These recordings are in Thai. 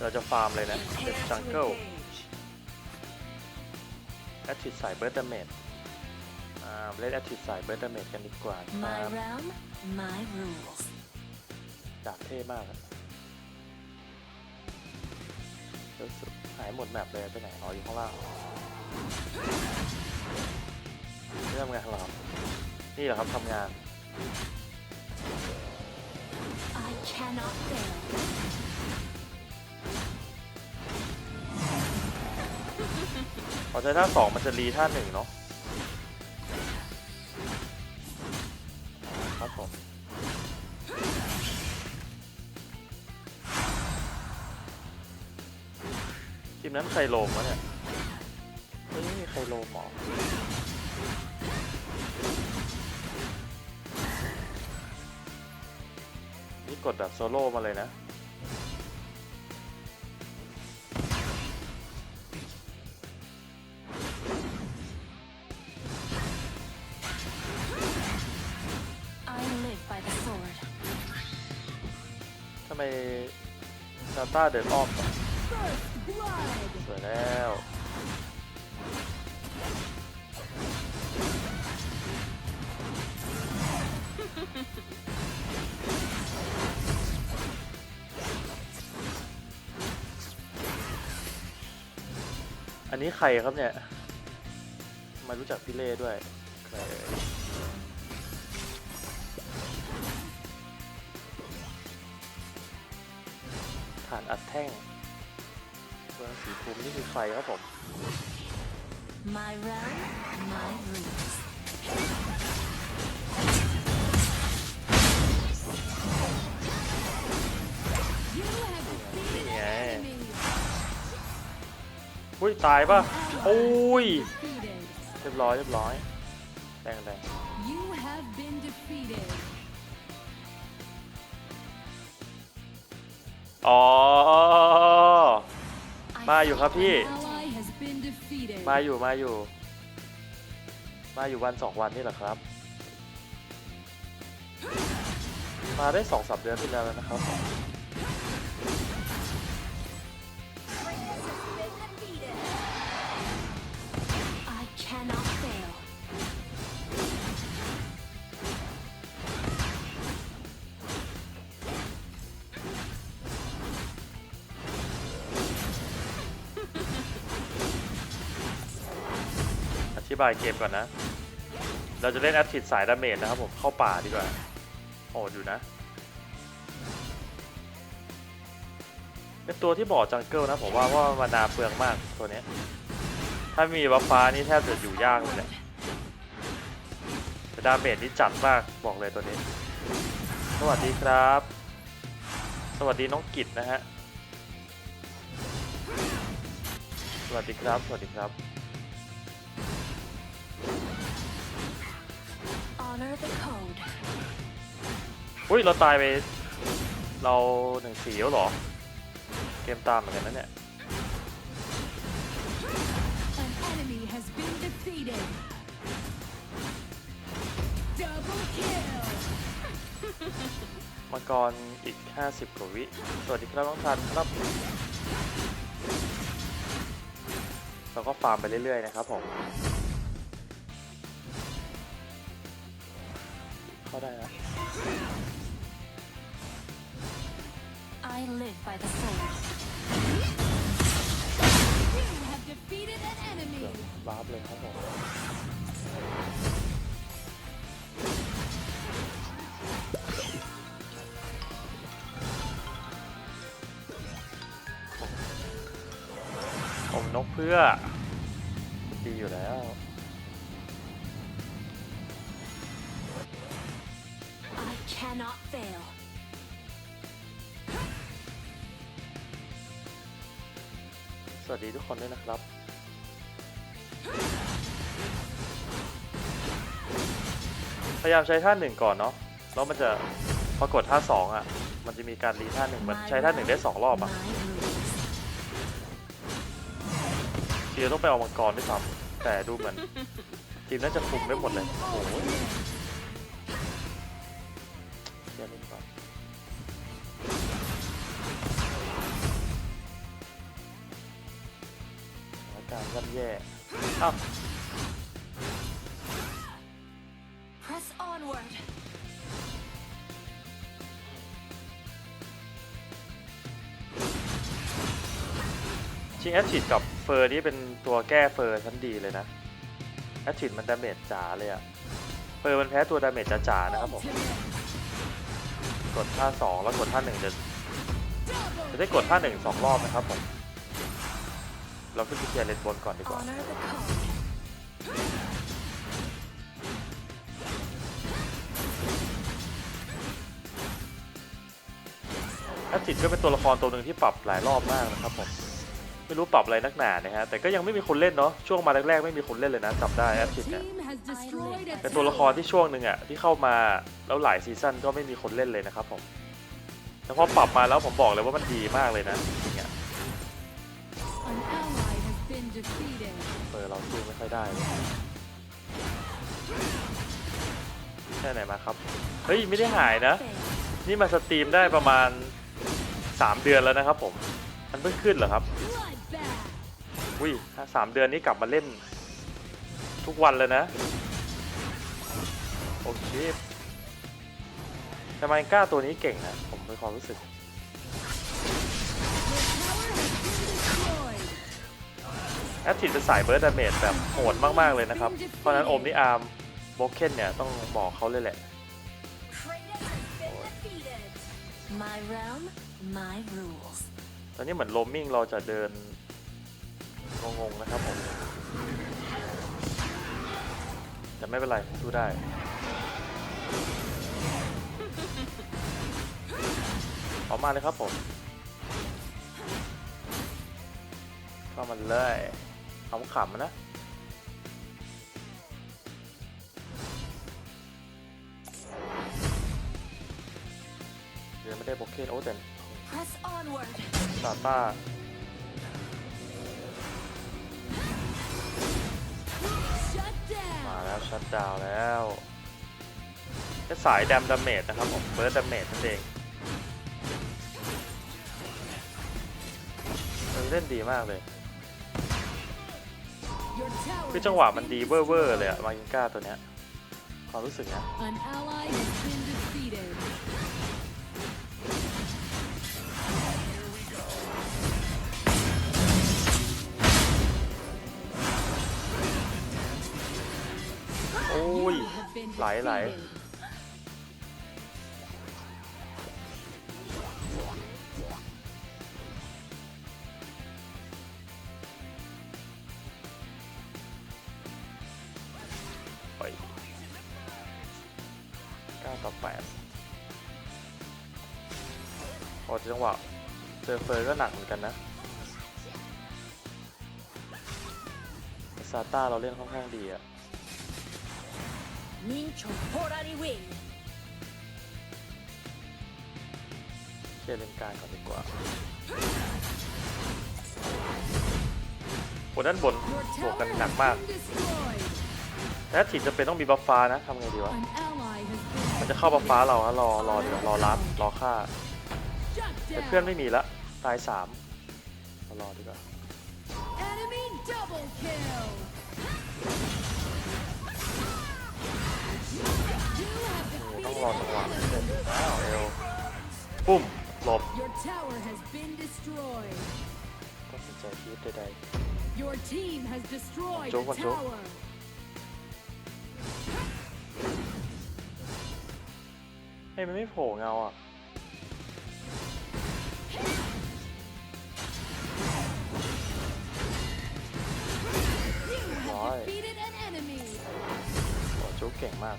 เราจะฟาร์มเลยนะเด็ดจังเกิลแอตติดสายเบิร์ตเมดอ่าเล่นแอตติดสายเบิร์ตเมดกันดีกว่าค My รับ realm, my rules. ดาบเท่มากอะรู้สึกหายหมดแมปเลยไปไหนอ๋ออยู่ข้างล่างเริ่มงานเหรอครับนี่เหรอครับทำงาน I cannot fail. อใช้ท่าสองมันจะรีท่าหนึ่งเนาะครับผมทีมนั้นใครโลมวะเนี่ยไม่มีใครโลมหรอนี่กดแบบโซโล่มาเลยนะ ไมซาต้าเดินอ้อมสวยแล้วอันนี้ใครครับเนี่ย มารู้จักพี่เล่ด้วยใคร อ่ยฐานอัดแท่งเมืองสีภูมินี่คือใครครับผม My realm, my rules. You have defeated นี่ไง an enemy. อุ้ย ตายป่ะ โอ้ย Defeated. เรียบร้อย เรียบร้อย แดงแดง อ๋อ มาอยู่ครับพี่ มาอยู่มาอยู่ มาอยู่วันสองวันนี่แหละครับ มาได้สองสามเดือนที่แล้วแล้วนะครับ ธิบายเกมก่อนนะ เราจะเล่นแอตติดสายดาเมจนะครับผม เข้าป่าดีกว่าโหดอยู่นะเป็นตัวที่บอดจังเกิลนะผมว่าว่ามานาเปลืองมากตัวนี้ ถ้ามีบัฟฟ้านี่แทบจะอยู่ยากเลยแหละแต่ดาเมจนี่จัดมากบอกเลยตัวนี้ สวัสดีครับ สวัสดีน้องกิตนะฮะ สวัสดีครับ สวัสดีครับ Honor the code. อุ้ยเราตายไป เราหนึ่งสีแล้วเหรอ เกมตามเหมือนกันนะเนี่ย An enemy has been defeated. Double kill. มังกรอีก 50กว่าวิ สวัสดีครับน้องทันครับ เราก็ฟาร์มไปเรื่อยๆนะครับผม เข้าได้แล้ว I live by the sword. You have defeated an เกื enemy. อบวาร์ปเลยครับผมผมนกเพื่อ ดีอยู่แล้ว cannot fail. สวัสดีทุกคนด้วยนะครับ พยายามใช้ท่าหนึ่งก่อนเนาะ แล้วมันจะปรากฏท่าสองอะ มันจะมีการรีท่าหนึ่งมันใช้ท่าหนึ่งได้สองรอบอะ My rules. ทีเราต้องไปเอามังกรด้วยซ้ำแต่ดูเหมือนทีมน่าจะคุมได้หมดเลย โอ้โห อ้าว Press onward. จริงแอชชิดกับเฟอร์นี่เป็นตัวแก้เฟอร์ชั้นดีเลยนะแอชชิดมันดาเมจจ๋าเลยอะเฟอร์มันแพ้ตัวดาเมจจ๋าๆนะครับผม กดท่าสองแล้วกดท่าหนึ่งจะจะได้กดท่าหนึ่งสองรอบนะครับผม เราขึ้นไปเคลียร์เลนบนก่อนดีกว่า Honor the code. แอชชิดก็เป็นตัวละครตัวหนึ่งที่ปรับหลายรอบมากนะครับผมไม่รู้ปรับอะไรนักหนานะฮะแต่ก็ยังไม่มีคนเล่นเนาะช่วงมาแรกๆไม่มีคนเล่นเลยนะจับได้แอชชิดเนี่ย Team has destroyed a เป็นตัวละครที่ช่วงหนึ่งอะที่เข้ามาแล้วหลายซีซั่นก็ไม่มีคนเล่นเลยนะครับผมแต่พอปรับมาแล้วผมบอกเลยว่ามันดีมากเลยนะจริงๆอะ เออเราสู้ไม่ค่อยได้แค่ไหนมาครับ เฮ้ย ไม่ได้หายนะ นี่มาสตรีมได้ประมาณ 3 เดือนแล้วนะครับผมมันเพิ่งขึ้นเหรอครับอุ้ยถ้าสามเดือนนี้กลับมาเล่น ทุกวันเลยนะ โอเคทำไมกล้าตัวนี้เก่งนะ ผมมีความรู้สึก แอตติดเป็นสายเบิร์ดดาเมจแบบโหดมาก ๆ เลยนะครับ เพราะฉะนั้นโอมนี่อาร์มโบเคนเนี่ย ต้องบอกเขาเลยแหละ Kratos has been defeated. My realm, my rules. ตอนนี้เหมือนโรมมิ่งเราจะเดินงงๆนะครับผม แต่ไม่เป็นไรสู้ได้ ออกมาเลยครับผมเข้ามาเลย ขำขำๆนะเดี๋ยวไม่ได้โบเคนโอ้แต่ Press onward. ซาต้า Shut มา down. แล้วชัดดาวน์แล้วแค่สายแดมดาเมจนะครับผมเบิร์ดดาเมจนั่นเองมันเล่นดีมากเลย Your tower คือจังหวะมันดีเวอร์เวอร์เลยอะมายิงก้าตัวเนี้ยความรู้สึกนะโอ้ยไหลไหล ก็หนักเหมือนกันนะซาต้าเราเล่นค่อนข้างดีอะ Nincho Horari win. เชียร์เลนกลารก่อนดีกว่าบนด้านบน Your บวก tower กันหนัก has มาก been destroyed. แต่ถ้าถีบจะเป็นต้องมีบัฟฟ้านะทำไงดีวะ An ally has been มันจะเข้าบัฟฟ้าเราฮะรอรอดีกว่ารอรับรอฆ่า Shut แต่เพื่อน down. ไม่มีละตายสามเรารอดีกว่า Enemy double kill. You have นี่ต้อง defeated รอจังหวะ an นิดนึง enemy. อ้าวเอวปุ้มหลบ Your tower has been destroyed. ก็สนใจคีบใด Your team has destroyed Joke a one, joke. tower. ๆเฮ้ยมันไม่โผล่เงาอ่ะ Defeated an enemy. โอ้จุ๊กเก่งมาก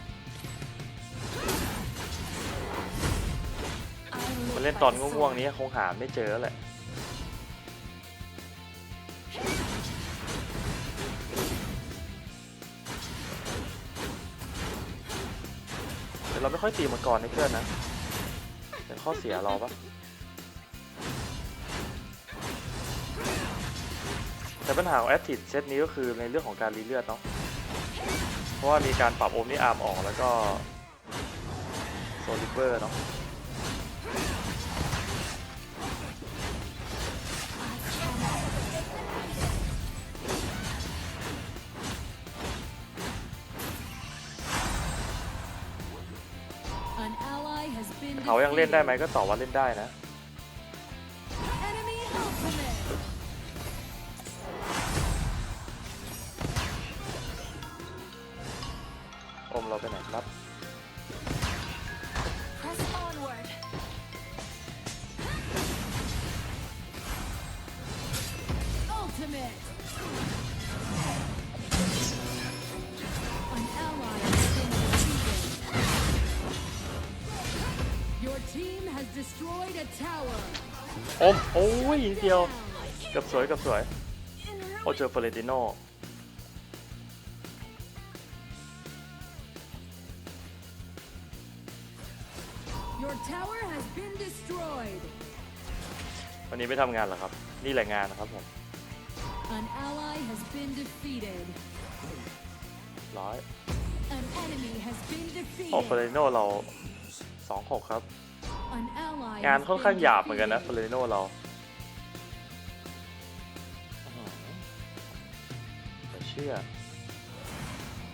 I มัน live เล่น by ตอน the ง่วง sword. ๆนี้คงหาไม่เจอแหละแต่เราไม่ค่อยตีมังกรให้เพื่อนนะ เป็นข้อเสียเราปะ ปัญหาของแอตติดเซตนี้ก็คือในเรื่องของการรีเลือดเนาะ เพราะว่ามีการปรับโอมนี่อาร์มออกแล้วก็โซลิเปอร์เนาะเขายังเล่นได้ไหมก็ตอบว่าเล่นได้นะ destroyed a tower. อมโอ้ยนิดเดียว Down. เกับสวยเกับสวย In โอเจอเฟเรติโน Your tower has been destroyed. วันนี้ไม่ทำงานเหรอครับ นี่แหละงานนะครับผม An ally has been defeated. ร้อย An enemy has been โอเฟ defeated. เรติโนเราสองหกครับ An ally งาน has ค่อนข้าง been หยาบเหมือนกันนะเฟ defeated. เรติโนเราอื้อหือแต่เชื่อ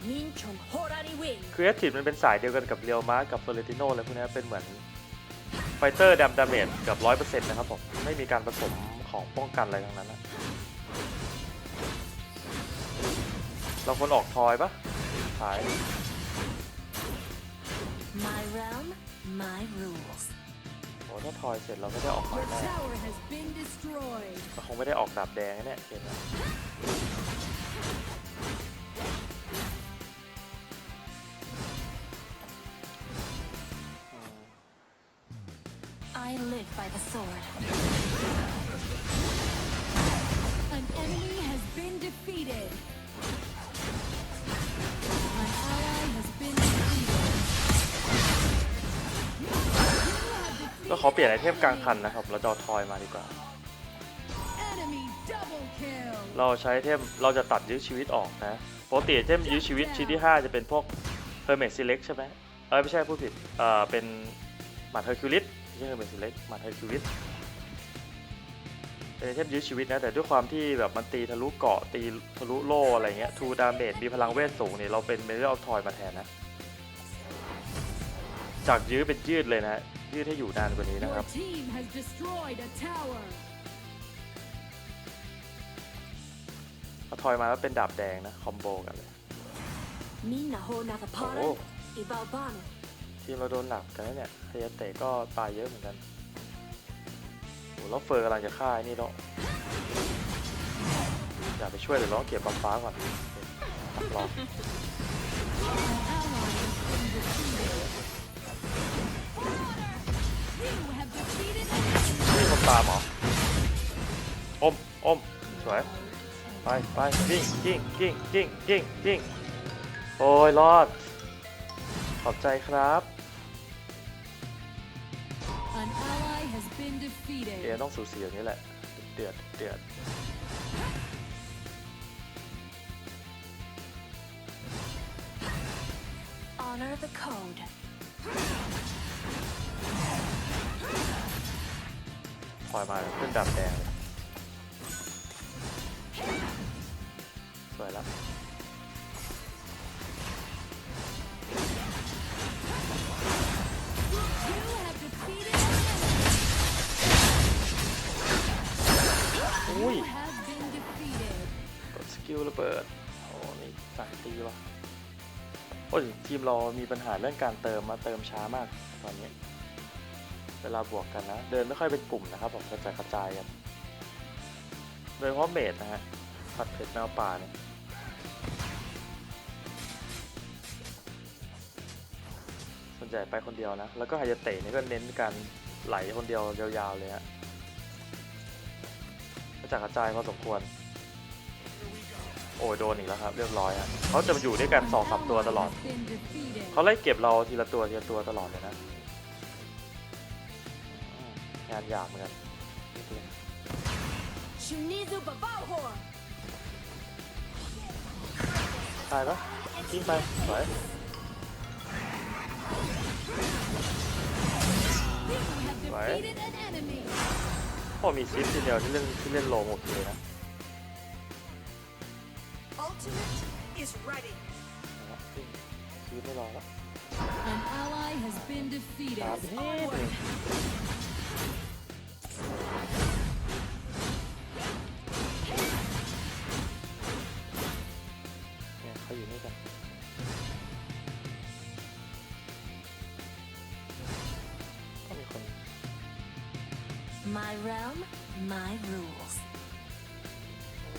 Minchon Horari win. ครีเอทีฟมันเป็นสายเดียวกันกับเรียวมาร์กับเฟเรติโนเลยพวกนี้เป็นเหมือนไฟเตอร์ดมดาเมจกับร้อยเปอร์เซ็นต์นะครับผม ไม่มีการผสมของป้องกันอะไรทั้งนั้นนะเราควรออกทอยปะขาย My realm, my rules. โอ้ถ้าทอยเสร็จเราไม่ได้ออกไม้ Your แน่ tower has been destroyed. เราคงไม่ได้ออกดาบแดงนะเนี่ยเกมนี้ I อเปลี่ยนไอ defeated เทมกลางคันนะครับเราจะเอาทอยมาดีกว่า Enemy double kill. เราใช้ไอเทมเราจะตัดยื้อชีวิตออกนะปกติไอเทมยื้อชีวิตชิ้นที่ 5 จะเป็นพวก Hermet Select ใช่ไหมเออไม่ใช่ผู้ผิดเออเป็นหมัด Hercules ไม่ใช่ Hermet Select หมัด Hercules เป็นไอเทมยื้อชีวิตนะแต่ด้วยความที่แบบมันตีทะลุเกาะตีทะลุโล่อะไรเงี้ยทูดาเมจมีพลังเวทสูงเนี่ยเราเป็นเมเ a อร์ทอยมาแทนนะจากยื้อเป็นยืดเลยนะ ยืดให้อยู่นานกว่านี้นะค Your รับ team has destroyed a tower. พอทอยมาแล้วเป็นดาบแดงนะ คอมโบกันเลย Minna honata paran. Oh. Ibalban. ทีมเราโดนหนักกันแล้วเนี่ยเฮยาเตะก็ตายเยอะเหมือนกันโอ้แล้วเฟอร์กำลังจะฆ่าไอ้นี่แล้วอย่าไปช่วยเดี๋ยวร้องเก็บบัฟฟ้าก่อนตักรอ An ตามเหรออมอมสวยไปไปยิงยิงยิงยิงยิงยิงโอ้ยรอด ขอบใจครับ An ally has been เอ defeated. ต้องสูสีอย่างนี้แหละ เดือดเดือด Honor the code. ปล่อยมาขึ้นดาบแดงเลยสวยแล้ว You have defeated an enemy. อุ้ย You have been defeated. กดสกิลระเบิด โอ้นี่สายตีวะโอ้ย ทีมเรามีปัญหาเรื่องการเติมมาเติมช้ามากตอนนี้ เวลาบวกกันนะ เดินไม่ค่อยเป็นกลุ่มนะครับ ผมกระจายกระจายกัน โดยเฉพาะเมดนะฮะผัดเผ็ดแมวป่าเนี่ยส่วนใหญ่ไปคนเดียวนะ แล้วก็ไฮยาเตะนี่ก็เน้นการไหลคนเดียวยาวๆเลยฮะกระจายกระจายพอสมควร โอ้ยโดนอีกแล้วครับ เรียบร้อยฮะเขาจะมาอยู่ด้วยกันสองสามตัวตลอด เขาไล่เก็บเราทีละตัวทีละตัวตลอดเลยนะ งานหยาบเหมือนกันนิดเดียว Shunizu Babalhor. ตายปะทิ้งไปสวย You have Right. defeated an enemy. พอมีซิปทีเดียวที่เล่นที่เล่นโลงโอเคนะ Ultimate is ready. นะครับซิปไม่รอแล้ว An ally has been defeated. My realm, my rules.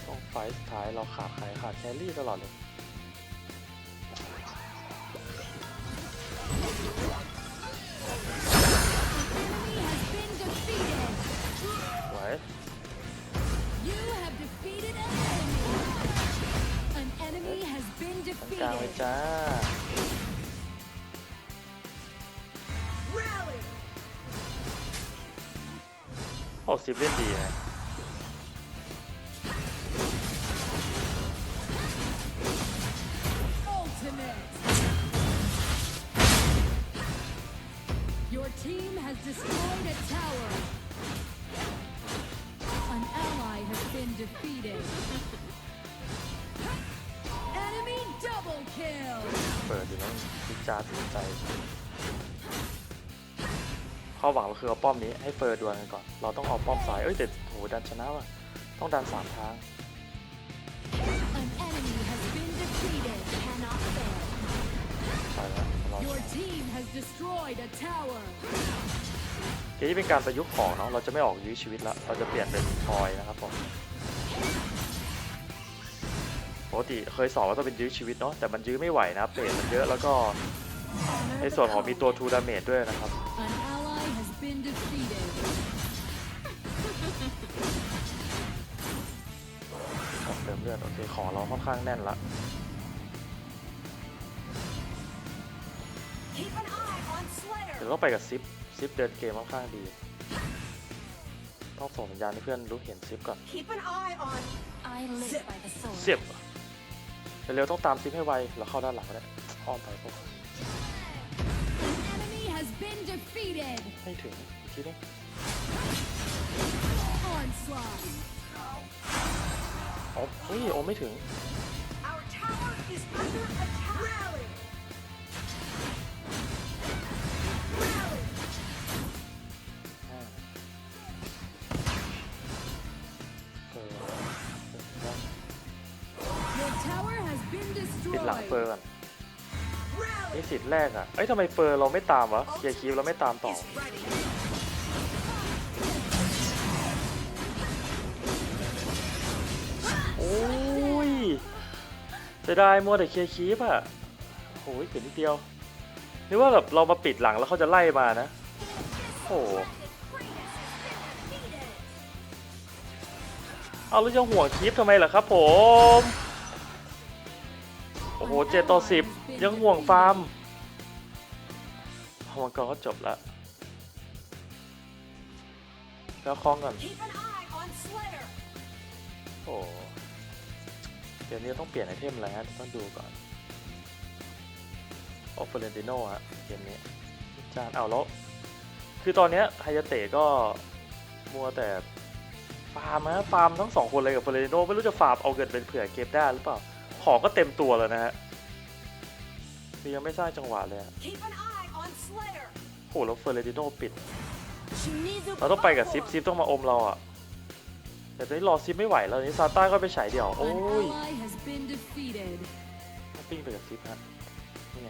ตรงไฟล์สุดท้ายเราขาดใครขาดแครี่ตลอดเลย Enemy has been defeated. สวย You have defeated an enemy. An enemy has been ตรงกลางเลย defeated. จ้า โอ้ซิปเล่นดีนะ คือเอาป้อมนี้ให้เฟิร์ดวลกันก่อน เราต้องเอาป้อมซ้าย เอ้ยแต่โหดันชนะว่ะ ต้องดันสามทาง An enemy has been defeated. Cannot fail. ไปแล้วรอ Your team has destroyed a tower. เกมนี้เป็นการประยุกต์ของเนาะ เราจะไม่ออกยื้อชีวิตละ เราจะเปลี่ยนเป็นทอยนะครับผม ปกติเคยสอนว่าต้องเป็นยื้อชีวิตเนาะ แต่มันยื้อไม่ไหวนะครับเปรตมันเยอะแล้วก็ Honor ใน the ส่วนของมีตัว code. ทูดาเมจด้วยนะครับ An เติมเลือดโอเคของเราค่อนข้างแน่นละ Keep an eye on Slayer. เดี๋ยวต้องไปกับซิปซิปเดินเกมค่อนข้างดีต้องส่งสัญญาณให้เพื่อนรู้เห็นซิปก่อน Keep an eye on. I live by the sword. เสียบเร็วๆต้องตามซิปให้ไวเราเข้าด้านหลังก็ได้อ้อมไปพวก An enemy has been defeated. ไม่ถึงอีกทีนึ ง Onslaught. อ๋อเฮ้ยโอไม่ถึง Our tower is under attack. Rally. Rally. อ่าเออ Your tower has been ปิดหลังเฟอ destroyed. ร์ก่อน Rally. นี่สิทธิ์แรกอะ เอ้ยทำไมเฟอร์เราไม่ตามวะเคลียร์คีฟเราไม่ตามต่อ Is ready. อ้ยจะได้มัวแต่เคลียร์คีฟอะโอ้ยเกิดนิดเดียวนึกว่าแบบเรามาปิดหลังแล้วเขาจะไล่มานะโอ้โหเอาแล้วจะห่วงคีฟทำไมล่ะครับผม โอ้โหเจ็ดต่อสิบยังห่วงฟาร์มพอมังกรก็จบแล้วแล้วคล้องก่อนโอ้ เดี๋ยวนี้ต้องเปลี่ยนไอเทมอะไรฮะต้องดูก่อนออฟเฟรนติโนฮะเกมนี้จานเอาแล้วคือตอนเนี้ยไฮยาเตะก็มัวแต่ฟาร์มฮะฟาร์มทั้งสองคนเลยกับเฟรนติโนไม่รู้จะฟาร์มเอาเงินเป็นเผื่อเกมได้หรือเปล่า ของก็เต็มตัวแล้วนะฮะคือยังไม่สร้างจังหวะเลยอะ Keep an eye on Slayer. โอ้แล้วเฟรนติโนปิด Shinizu เราต้องไปกับซิปซิปต้องมาอมเราอะ แต่ตอนนี้รอซิปไม่ไหวแล้วตอนนี้ซาต้าก็ไปฉายเดี่ยว โอ้ An ย ally has been defeated. ปิ้งไปกับซิปฮะนี่ไง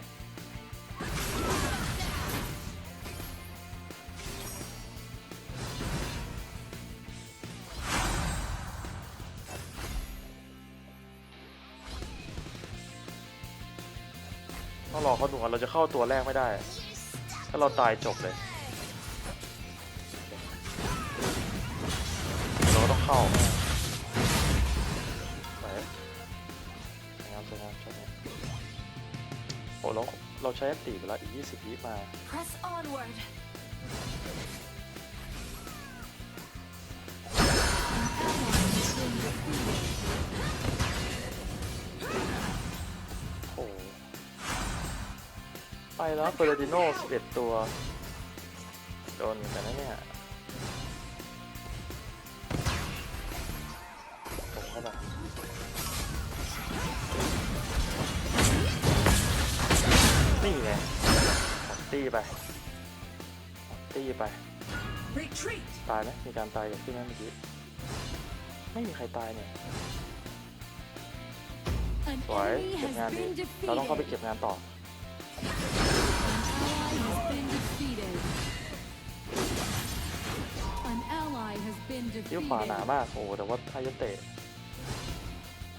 ต้องรอเขาดูก่อนเราจะเข้าตัวแรกไม่ได้ ถ้าเราตายจบเลย เราก็ต้องเข้าไปสวยงามสวยงามชมเนี่ยโอ้เราเราใช้อันตีไปแล้วอีก 20วิมา Press onward. โอ้โหไปแล้วเฟอร์ดิโน่11 ตัว โดนเหมือนกันนะเนี่ย นี่ไงตี้ไปออกตี้ไป ตายไหมมีการตายอย่างที่นั่นเมื่อกี้ ไม่มีใครตายเนี่ย An สวย enemy เก็บ has งานดี been เราต้องเข้าไป defeated. เก็บงานต่อ An ally has been defeated. An ally has been ยิ้วขวาหนา defeated. มาก โอ้โหแต่ว่าไทายาเตะ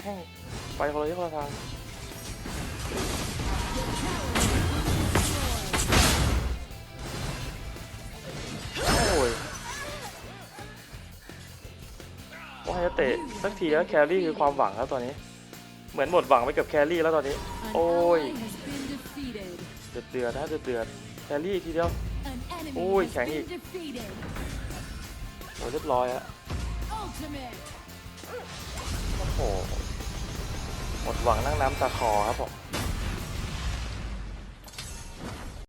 แห้งไปคนละที่คนละทาง ว่าไทายาเตะสักทีแล้วแครี่คือความหวังแล้วตอนนี้ เหมือนหมดหวังไปกับแครี่แล้วตอนนี้ An Ôi. ally has been defeated. เดือดเดือดนะเดือดเดือดแครี่ทีเดียว An enemy Ôi, has kháng been nghị. defeated. โอ้เรียบร้อยอะโอ้โหหมดหวังนั่งน้ำตาคอครับผม